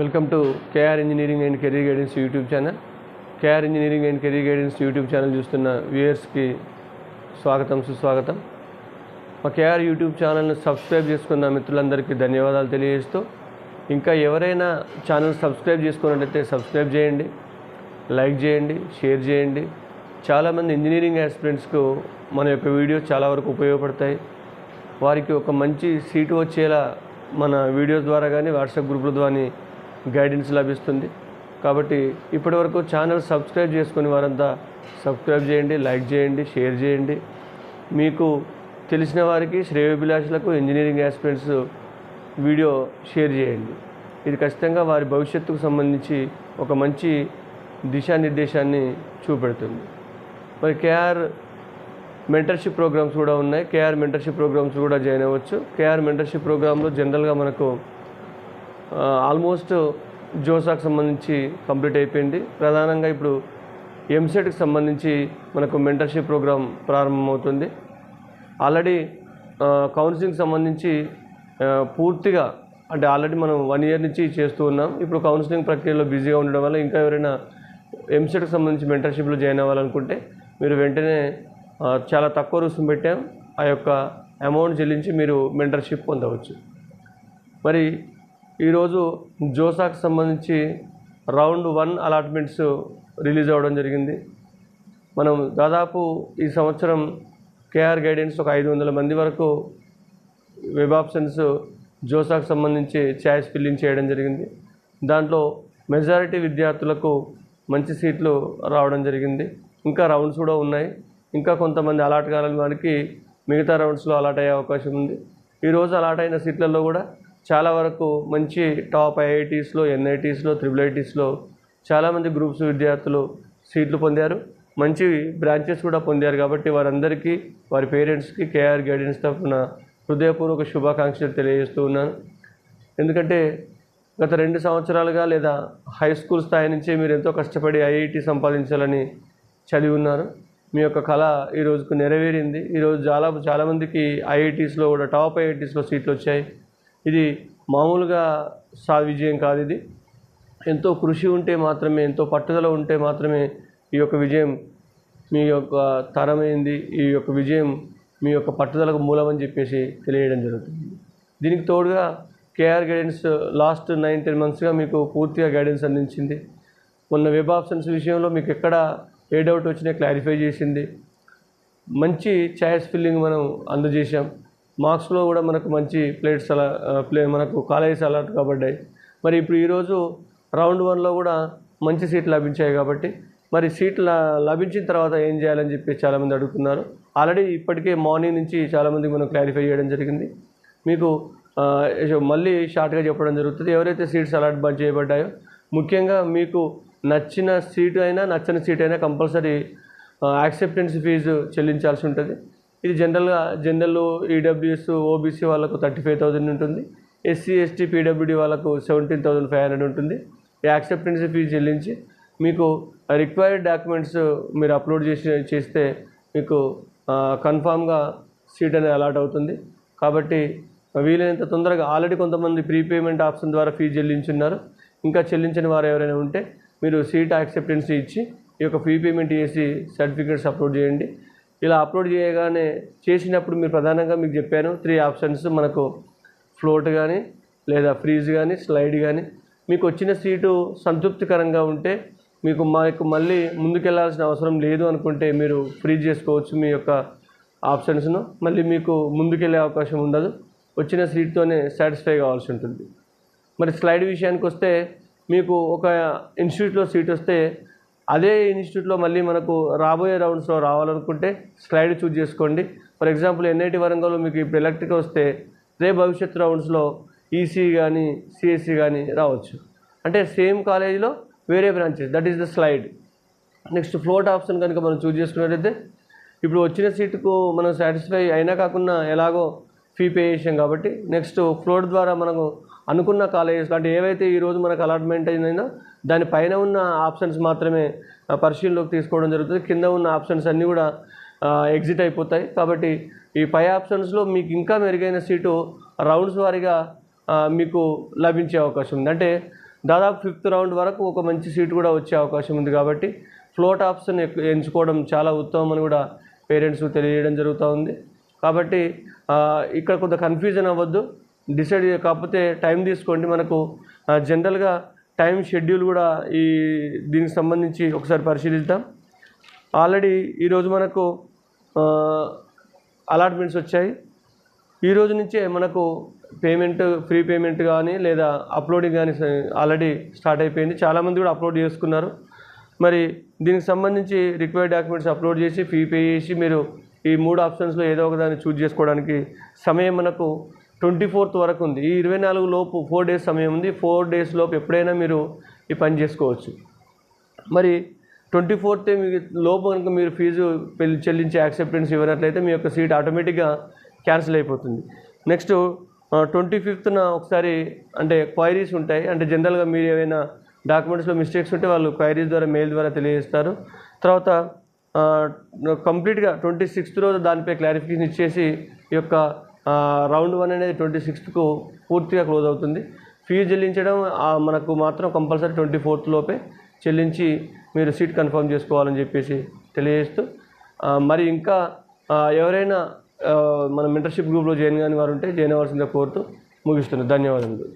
Welcome to KR engineering and career guidance YouTube channel. KR engineering and career guidance YouTube channel చూస్తున్న వ్యూయర్స్కి స్వాగతం సుస్వాగతం. మా KR YouTube ఛానల్ని సబ్స్క్రైబ్ చేసుకున్న మిత్రులందరికీ ధన్యవాదాలు తెలియజేస్తూ ఇంకా ఎవరైనా ఛానల్ సబ్స్క్రైబ్ చేసుకున్నట్లయితే సబ్స్క్రైబ్ చేయండి లైక్ చేయండి షేర్ చేయండి. చాలామంది ఇంజనీరింగ్ ఆస్పిరెంట్స్కు మన యొక్క వీడియోస్ చాలా వరకు ఉపయోగపడతాయి. వారికి ఒక మంచి సీటు వచ్చేలా మన వీడియోస్ ద్వారా కానీ వాట్సాప్ గ్రూపుల ద్వారా గైడెన్స్ లభిస్తుంది. కాబట్టి ఇప్పటివరకు ఛానల్ సబ్స్క్రైబ్ చేసుకుని వారంతా సబ్స్క్రైబ్ చేయండి లైక్ చేయండి షేర్ చేయండి. మీకు తెలిసిన వారికి శ్రేయోభిలాషులకు ఇంజనీరింగ్ ఆస్పిరెంట్స్ వీడియో షేర్ చేయండి. ఇది ఖచ్చితంగా వారి భవిష్యత్తుకు సంబంధించి ఒక మంచి దిశానిర్దేశాన్ని చూపెడుతుంది. మరి కేఆర్ మెంటర్షిప్ ప్రోగ్రామ్స్ కూడా ఉన్నాయి. కేఆర్ మెంటర్షిప్ ప్రోగ్రామ్స్ కూడా జాయిన్ అవ్వచ్చు. కేఆర్ మెంటర్షిప్ ప్రోగ్రాంలో జనరల్గా మనకు ఆల్మోస్ట్ జోసాకు సంబంధించి కంప్లీట్ అయిపోయింది. ప్రధానంగా ఇప్పుడు ఎంసెట్కి సంబంధించి మనకు మెంటర్షిప్ ప్రోగ్రామ్ ప్రారంభమవుతుంది. ఆల్రెడీ కౌన్సిలింగ్ సంబంధించి పూర్తిగా అంటే ఆల్రెడీ మనం వన్ ఇయర్ నుంచి చేస్తూ ఉన్నాం. ఇప్పుడు కౌన్సిలింగ్ ప్రక్రియలో బిజీగా ఉండడం వల్ల ఇంకా ఎవరైనా ఎంసెట్కి సంబంధించి మెంటర్షిప్లో జాయిన్ అవ్వాలనుకుంటే మీరు వెంటనే చాలా తక్కువ రుసుము పెట్టాం. ఆ యొక్క అమౌంట్ చెల్లించి మీరు మెంటర్షిప్ పొందవచ్చు. మరి ఈరోజు జోసాకు సంబంధించి రౌండ్ వన్ అలాట్మెంట్స్ రిలీజ్ అవ్వడం జరిగింది. మనం దాదాపు ఈ సంవత్సరం కేఆర్ గైడెన్స్ ఒక ఐదు వందల మంది వరకు వెబ్ ఆప్షన్స్ జోసాకు సంబంధించి ఛాయిస్ ఫిల్లింగ్ చేయడం జరిగింది. దాంట్లో మెజారిటీ విద్యార్థులకు మంచి సీట్లు రావడం జరిగింది. ఇంకా రౌండ్స్ కూడా ఉన్నాయి. ఇంకా కొంతమంది అలాట్ కాలని వారికి మిగతా రౌండ్స్లో అలాట్ అయ్యే అవకాశం ఉంది. ఈరోజు అలాట్ అయిన సీట్లలో కూడా చాలా వరకు మంచి టాప్ ఐఐటీస్లో ఎన్ఐటీస్లో త్రిబుల్ ఐటీస్లో చాలామంది గ్రూప్స్ విద్యార్థులు సీట్లు పొందారు. మంచి బ్రాంచెస్ కూడా పొందారు కాబట్టి వారందరికీ వారి పేరెంట్స్కి కేఆర్ గైడెన్స్ తరఫున హృదయపూర్వక శుభాకాంక్షలు తెలియజేస్తూ ఉన్నాను. ఎందుకంటే గత రెండు సంవత్సరాలుగా లేదా హై స్కూల్ స్థాయి నుంచే మీరు ఎంతో కష్టపడి ఐఐటి సంపాదించాలని చదివి ఉన్నారు. మీ యొక్క కళ ఈరోజుకు నెరవేరింది. ఈరోజు చాలా చాలామందికి ఐఐటీస్లో కూడా టాప్ ఐఐటీస్లో సీట్లు వచ్చాయి. ఇది మామూలుగా సా విజయం కాదు ఇది. ఎంతో కృషి ఉంటే మాత్రమే ఎంతో పట్టుదల ఉంటే మాత్రమే ఈ యొక్క విజయం మీ యొక్క తరమైంది ఈ యొక్క విజయం మీ యొక్క పట్టుదలకు మూలమని చెప్పేసి తెలియడం జరుగుతుంది. దీనికి తోడుగా KR guidance last nine ten మంత్స్గా మీకు పూర్తిగా గైడెన్స్ అందించింది. మొన్న వెబ్ ఆప్షన్స్ విషయంలో మీకు ఎక్కడ ఏ డౌట్ వచ్చినా క్లారిఫై చేసింది. మంచి ఛాయిస్ ఫిల్లింగ్ మనం అందజేశాం. మార్క్స్లో కూడా మనకు మంచి ప్లేట్స్ అలా ప్లే మనకు కాలేజెస్ అలాట్ కాబడ్డాయి. మరి ఇప్పుడు ఈరోజు రౌండ్ వన్లో కూడా మంచి సీట్లు లభించాయి కాబట్టి మరి సీట్లు ల- లభించిన తర్వాత ఏం చేయాలని చెప్పి చాలామంది అడుగుతున్నారు. ఆల్రెడీ ఇప్పటికే మార్నింగ్ నుంచి చాలామందికి మనం క్లారిఫై చేయడం జరిగింది. మీకు మళ్ళీ షార్ట్గా చెప్పడం జరుగుతుంది. ఎవరైతే సీట్స్ అలాట్ బంద్ చేయబడ్డాయో ముఖ్యంగా మీకు నచ్చిన సీటు అయినా నచ్చని సీట్ అయినా కంపల్సరీ యాక్సెప్టెన్స్ ఫీజు చెల్లించాల్సి ఉంటుంది. ఇది జనరల్గా జనరల్ ఈడబ్ల్యూఎస్ ఓబీసీ వాళ్ళకు థర్టీ ఫైవ్ థౌజండ్ ఉంటుంది ఎస్సీ ఎస్టీ పీడబ్ల్యూడి వాళ్ళకు సెవెంటీన్ థౌసండ్ ఫైవ్ హండ్రెడ్ ఉంటుంది. ఈ యాక్సెప్టెన్స్ ఫీజు చెల్లించి మీకు రిక్వైర్డ్ డాక్యుమెంట్స్ మీరు అప్లోడ్ చేసి చేస్తే మీకు కన్ఫామ్గా సీట్ అనేది అలాట్ అవుతుంది. కాబట్టి వీలైనంత తొందరగా ఆల్రెడీ కొంతమంది ప్రీపేమెంట్ ఆప్షన్ ద్వారా ఫీజు చెల్లించున్నారు. ఇంకా చెల్లించని వారు ఎవరైనా ఉంటే మీరు సీట్ యాక్సెప్టెన్స్ ఇచ్చి ఈ యొక్క ఫీ పేమెంట్ చేసి సర్టిఫికేట్స్ అప్లోడ్ చేయండి. ఇలా అప్లోడ్ చేయగానే చేసినప్పుడు మీరు ప్రధానంగా మీకు చెప్పాను త్రీ ఆప్షన్స్ మనకు ఫ్లోట్ కానీ లేదా ఫ్రీజ్ కానీ స్లైడ్ కానీ మీకు వచ్చిన సీటు సంతృప్తికరంగా ఉంటే మీకు మాకు మళ్ళీ ముందుకెళ్ళాల్సిన అవసరం లేదు అనుకుంటే మీరు ఫ్రీజ్ చేసుకోవచ్చు మీ యొక్క ఆప్షన్స్ను మళ్ళీ మీకు ముందుకెళ్ళే అవకాశం ఉండదు. వచ్చిన సీట్తోనే సాటిస్ఫై కావాల్సి ఉంటుంది. మరి స్లైడ్ విషయానికి వస్తే మీకు ఒక ఇన్స్టిట్యూట్లో సీట్ వస్తే అదే ఇన్స్టిట్యూట్లో మళ్ళీ మనకు రాబోయే రౌండ్స్లో రావాలనుకుంటే స్లైడ్ చూజ్ చేసుకోండి. ఫర్ ఎగ్జాంపుల్ ఎన్ఐటి వరంగల్లో మీకు ఇప్పుడు ఎలక్ట్రిక్ వస్తే రేపు భవిష్యత్ రౌండ్స్లో ఈసీ కానీ సిఎస్సి కానీ రావచ్చు. అంటే సేమ్ కాలేజీలో వేరే branches that is the slide. Next float option కనుక మనం చూజ్ చేసుకున్నట్లయితే ఇప్పుడు వచ్చిన సీటుకు మనం సాటిస్ఫై అయినా కాకుండా ఎలాగో ఫీ పే చేసాం కాబట్టి నెక్స్ట్ ఫ్లోట్ ద్వారా మనకు అనుకున్న కాలేజెస్లో అంటే ఏవైతే ఈరోజు మనకు అలాట్మెంట్ అయిందో దాని పైన ఉన్న ఆప్షన్స్ మాత్రమే పరిశీలనలోకి తీసుకోవడం జరుగుతుంది. కింద ఉన్న ఆప్షన్స్ అన్నీ కూడా ఎగ్జిట్ అయిపోతాయి. కాబట్టి ఈ పై ఆప్షన్స్లో మీకు ఇంకా మెరుగైన సీటు రౌండ్స్ వారీగా మీకు లభించే అవకాశం ఉంది. అంటే దాదాపు ఫిఫ్త్ రౌండ్ వరకు ఒక మంచి సీటు కూడా వచ్చే అవకాశం ఉంది కాబట్టి ఫ్లోట్ ఆప్షన్ ఎంచుకోవడం చాలా ఉత్తమం అని కూడా పేరెంట్స్ తెలియజేయడం జరుగుతూ ఉంది. కాబట్టి ఇక్కడ కొంత కన్ఫ్యూజన్ అవ్వద్దు. డిసైడ్ కాకపోతే టైం తీసుకోండి మనకు. జనరల్గా టైం షెడ్యూల్ కూడా ఈ దీనికి సంబంధించి ఒకసారి పరిశీలిద్దాం. ఆల్రెడీ ఈరోజు మనకు అలాట్మెంట్స్ వచ్చాయి. ఈ రోజు నుంచే మనకు పేమెంట్ ఫ్రీ పేమెంట్ కానీ లేదా అప్లోడింగ్ కానీ ఆల్రెడీ స్టార్ట్ అయిపోయింది. చాలామంది కూడా అప్లోడ్ చేసుకున్నారు. మరి దీనికి సంబంధించి రిక్వైర్డ్ డాక్యుమెంట్స్ అప్లోడ్ చేసి ఫీ పే చేసి మీరు ఈ మూడు ఆప్షన్స్లో ఏదో ఒకదాన్ని చూజ్ చేసుకోవడానికి సమయం మనకు ట్వంటీ ఫోర్త్ వరకు ఉంది. ఈ ఇరవై నాలుగు లోపు ఫోర్ డేస్ సమయం ఉంది. ఫోర్ డేస్ లోపు ఎప్పుడైనా మీరు ఈ పని చేసుకోవచ్చు. మరి ట్వంటీ ఫోర్త్ లోపు కనుక మీరు ఫీజు పెళ్ళి చెల్లించి యాక్సెప్టెన్స్ ఇవ్వనట్లయితే మీ యొక్క సీట్ ఆటోమేటిక్గా క్యాన్సిల్ అయిపోతుంది. నెక్స్ట్ ట్వంటీ ఫిఫ్త్న ఒకసారి అంటే క్వైరీస్ ఉంటాయి. అంటే జనరల్గా మీరు ఏమైనా డాక్యుమెంట్స్లో మిస్టేక్స్ ఉంటే వాళ్ళు క్వైరీస్ ద్వారా మెయిల్ ద్వారా తెలియజేస్తారు. తర్వాత కంప్లీట్గా ట్వంటీ సిక్స్త్ రోజు దానిపై క్లారిఫికేషన్ ఇచ్చేసి ఈ యొక్క రౌండ్ వన్ అనేది ట్వంటీ సిక్స్త్కు పూర్తిగా క్లోజ్ అవుతుంది. ఫీజు చెల్లించడం మనకు మాత్రం కంపల్సరీ ట్వంటీ ఫోర్త్ లోపే చెల్లించి మీరు సీట్ కన్ఫర్మ్ చేసుకోవాలని చెప్పేసి తెలియజేస్తూ మరి ఇంకా ఎవరైనా మన మెంటర్షిప్ గ్రూప్లో జాయిన్ కాని వారు ఉంటే జాయిన్ అవ్వాల్సిందే కోరుతూ ముగిస్తున్నాను. ధన్యవాదములు.